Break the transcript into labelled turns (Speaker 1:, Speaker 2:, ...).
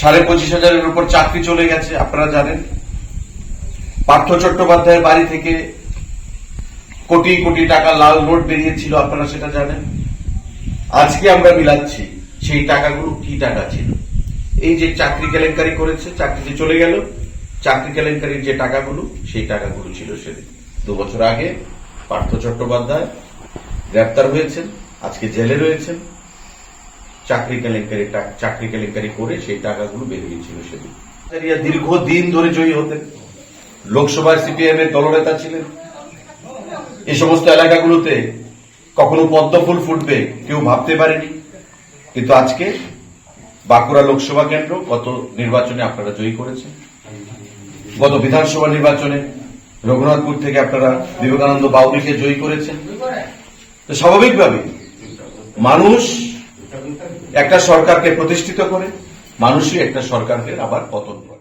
Speaker 1: সাড়ে পঁচিশ হাজারের উপর চাকরি চলে গেছে, আপনারা জানেন। পার্থ চট্টোপাধ্যায়ের বাড়ি থেকে কোটি কোটি টাকা লাল নোট বেরিয়েছিল, আপনারা সেটা জানেন। আজকে আমরা মিলাচ্ছি, সেই টাকাগুলো কি টাকা ছিল? এই যে চাকরি কেলেঙ্কারি করেছে চাকরিতে চলে গেল, চাকরি কেলেঙ্কারির যে টাকাগুলো, সেই টাকাগুলো ছিল সেদিন। দু বছর আগে পার্থ চট্টোপাধ্যায় গ্রেপ্তার হয়েছেন, আজকে জেলে রয়েছেন। চাকরি কেলেঙ্কারি চাকরি কেলেঙ্কারি করে সেই টাকাগুলো বেরিয়েছিল সেদিন। দীর্ঘ দিন ধরে জয়ী হতেন লোকসভায় সিপিএম এর দলনেতা ছিলেন। এই সমস্ত এলাকাগুলোতে কখনো পদ্ম ফুল ফুটবে কেউ ভাবতে পারেনি। কিন্তু আজকে বাঁকুড়া লোকসভা কেন্দ্র গত নির্বাচনে আপনারা জয়ী করেছেন। গত বিধানসভা নির্বাচনে রঘুনাথপুর থেকে আপনারা বিবেকানন্দ বাউরিকে জয়ী করেছেন। তো স্বাভাবিকভাবে মানুষ একটা সরকারকে প্রতিষ্ঠিত করে মানুষই একটা সরকারকে আবার পতন করে।